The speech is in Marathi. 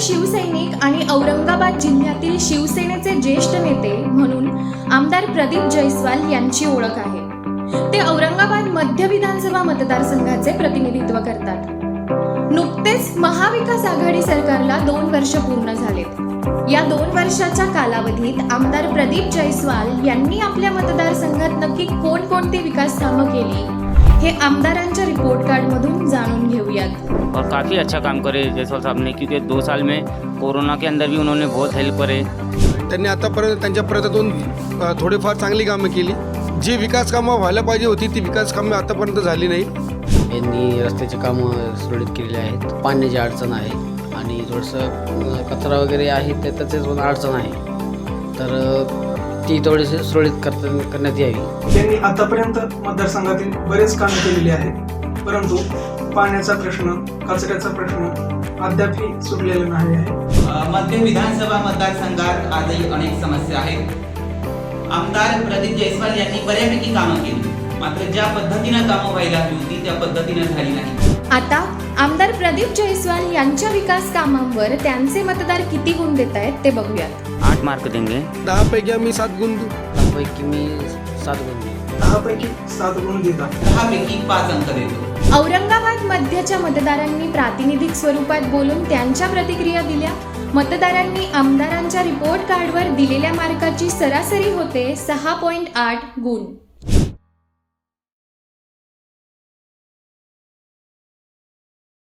शिवसैनिक आणि औरंगाबाद जिल्ह्यातील शिवसेनेचे ज्येष्ठ नेते म्हणून आमदार प्रदीप जयस्वाल यांची ओळख आहे. ते औरंगाबाद मध्य विधानसभा मतदारसंघाचे प्रतिनिधित्व करतात. नुकतेच महाविकास आघाडी सरकारला दोन वर्ष पूर्ण झालेत. या दोन वर्षाच्या कालावधीत आमदार प्रदीप जयस्वाल यांनी आपल्या मतदारसंघात नक्की कोणकोणती विकास कामं केली? हे आमदारांच्या रिपोर्ट कार्ड मधून जाणून घेऊयात. और काफ़ी अच्छा काम करे जयसवाल साहब ने क्योंकि दो साल में कोरोना के अंदर भी उन्होंने बहुत हेल्प करे। त्यांनी आतापर्यंत त्यांच्या प्रयत्नातून अ, थोडीफार चांगली कामं केली. जी विकास कामं व्हायला पाहिजे होती ती विकास कामं आतापर्यंत झाली नाही. यांनी रस्त्याची कामं सुरळीत केलेली आहेत. पाण्याची अडचण आहे आणि थोडंसं कचरा वगैरे आहे ते पण अडचण आहे. तर अ, ती थोडीशी सुरळीत करता करण्यात यावी. त्यांनी आतापर्यंत मतदारसंघातील बरेच कामे केलेली आहेत. परंतु पाण्याचा प्रश्न कचऱ्याचा प्रश्न अद्यापही सुटलेला नाही आहे. मध्य विधानसभा मतदारसंघात आजही अनेक समस्या आहेत. आमदार प्रदीप जयस्वाल यांनी बऱ्यापैकी कामं केली. मात्र ज्या पद्धतीनं कामं व्हायला हवी होती त्या पद्धतीनं झाली नाही. आता आमदार प्रदीप जयस्वाल यांच्या विकास कामांवर त्यांचे मतदार किती गुण देत आहेत ते बघूयात. आठ मार्क देंगे. दहापैकी आम्ही सात गुण देऊ. त्यापैकी मी सात गुण देईन. दहापैकी सात गुण देतात दहापैकी पाच अंक देतो. औरंगाबाद मध्यच्या मतदारांनी प्रातिनिधिक स्वरूपात बोलून त्यांच्या प्रतिक्रिया दिल्या. मतदारांनी आमदारांच्या रिपोर्ट कार्डवर दिलेल्या मार्काची सरासरी होते सहा पॉईंट आठ गुण.